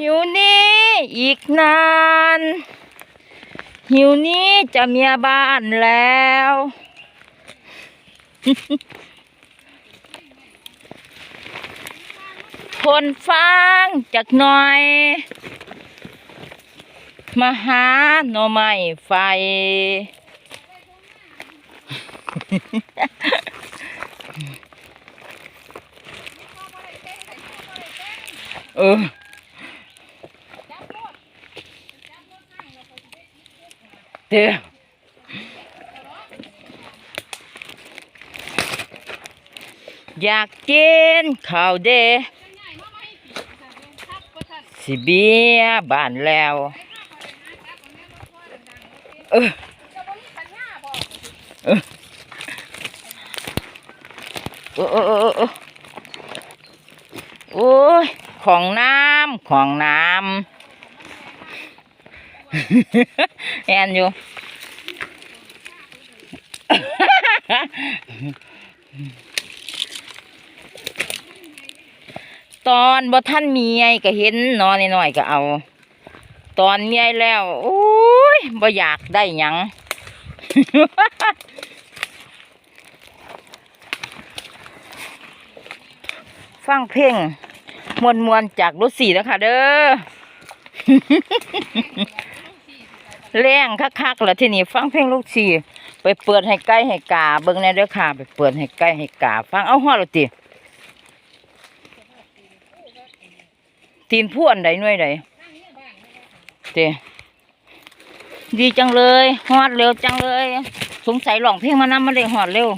หิวนี้อีกนาน หิวนี้จะเมียบ้านแล้ว คนฟังจากหน่อย มาหาหน่อไม้ไฟ เออ เดี๋ยวอยากกินข้าวเดสิเบียบ้านแล้ว เออเออเออเออเออโอ้ยของน้ำของน้ำ แอนอยู่ ตอนบ่ท่านมีไงก็เห็นนอนน้อยๆก็เอา ตอนมีไอ้แล้วโอ้ยบ่อยากได้หยังฟังเพลงมวนมวนๆจากรถสีนะคะเด้อ แรงคักๆแล้วที่นี่ฟังเพลงลูกชีไปเปิดให้ใกล้ให้กาเบิ่งแน่เด้อค่ะ ไปเปิดให้ใกล้ให้กาฟังเอาหัวเราติตีนผู้อันใดหน่วยใดเตดีจังเลยฮอดเร็วจังเลย สงสัยร้องเพลงมานำมาเลยฮอดเร็ว